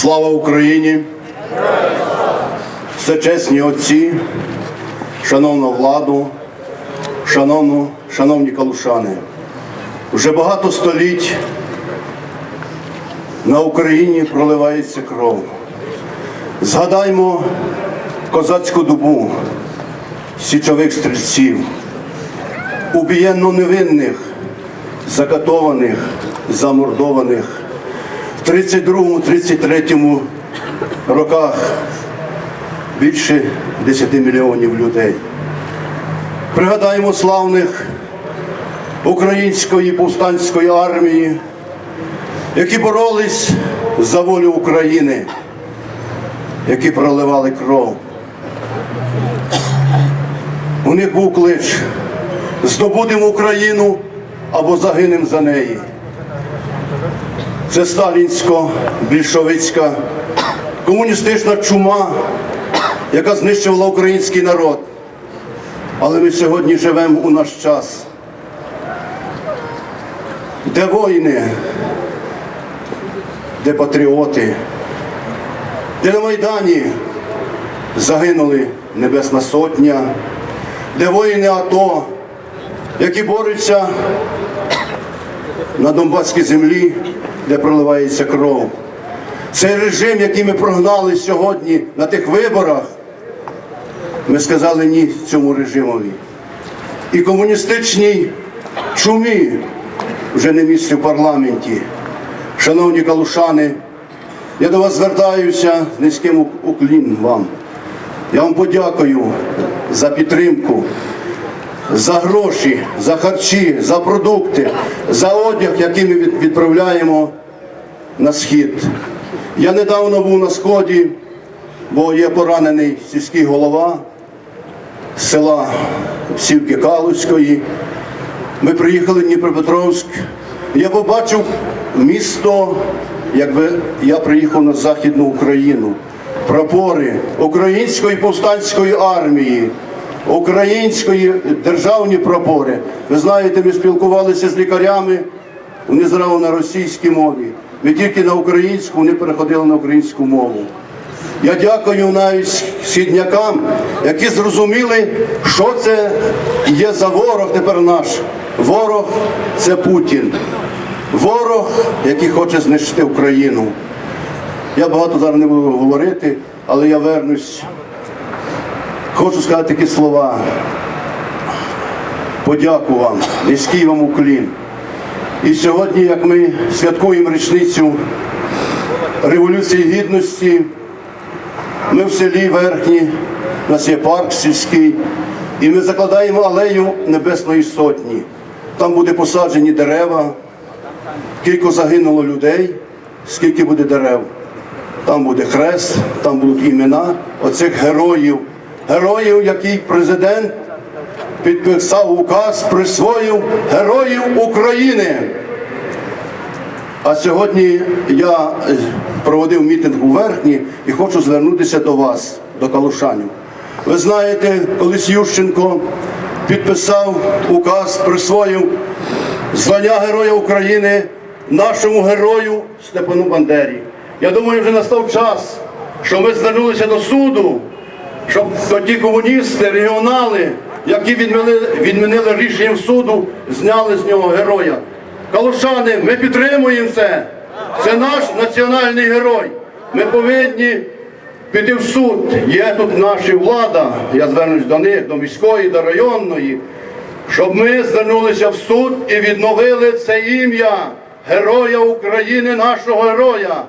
Слава Україні! Всечесні отці, шановна владу, шановну, шановні калушани. Вже багато століть на Україні проливається кров. Згадаймо козацьку добу, січових стрільців, убієнно невинних, закатованих, замордованих в 32-33 роках більше 10 мільйонів людей. Пригадаємо славних української повстанської армії, які боролись за волю України, які проливали кров. У них був клич здобудемо Україну або загинемо за неї. Це сталінсько-більшовицька комуністична чума, яка знищувала український народ. Але ми сьогодні живемо у наш час, де воїни, де патріоти, де на Майдані загинули Небесна Сотня, де воїни АТО, які борються на Донбаській землі, де проливається кров. Цей режим, який ми прогнали сьогодні на тих виборах, ми сказали ні цьому режимові. І комуністичній чумі вже не місце в парламенті. Шановні калушани, я до вас звертаюся з низьким уклін вам. Я вам подякую за підтримку, за гроші, за харчі, за продукти, за одяг, який ми відправляємо на схід. Я недавно був на сході, бо є поранений сільський голова села Сівки Калуської. Ми приїхали в Дніпропетровськ. Я побачив місто, якби я приїхав на Західну Україну. Прапори Української повстанської армії, української державні прапори. Ви знаєте, ми спілкувалися з лікарями, вони зразу на російській мові. Ми тільки на українську, вони переходили на українську мову. Я дякую навіть східнякам, які зрозуміли, що це є за ворог тепер наш. Ворог це Путін. Ворог, який хоче знищити Україну. Я багато зараз не буду говорити, але я вернусь. Хочу сказати такі слова. Подяку вам, низький вам уклін. І сьогодні, як ми святкуємо річницю Революції Гідності, ми в селі Верхні, у нас є парк сільський, і ми закладаємо алею Небесної Сотні. Там буде посаджені дерева, скільки загинуло людей, скільки буде дерев. Там буде хрест, там будуть імена оцих героїв. Героїв, який президент підписав указ, присвоїв Героїв України. А сьогодні я проводив мітинг у Верхні і хочу звернутися до вас, до калушанів. Ви знаєте, колись Ющенко підписав указ, присвоїв звання Героя України нашому герою Степану Бандері. Я думаю, вже настав час, що ми звернулися до суду, щоб ті комуністи, регіонали, які відмінили, відмінили рішенням суду, зняли з нього героя. Калушани, ми підтримуємо це. Це наш національний герой. Ми повинні піти в суд. Є тут наша влада, я звернусь до них, до міської, до районної, щоб ми звернулися в суд і відновили це ім'я Героя України, нашого героя.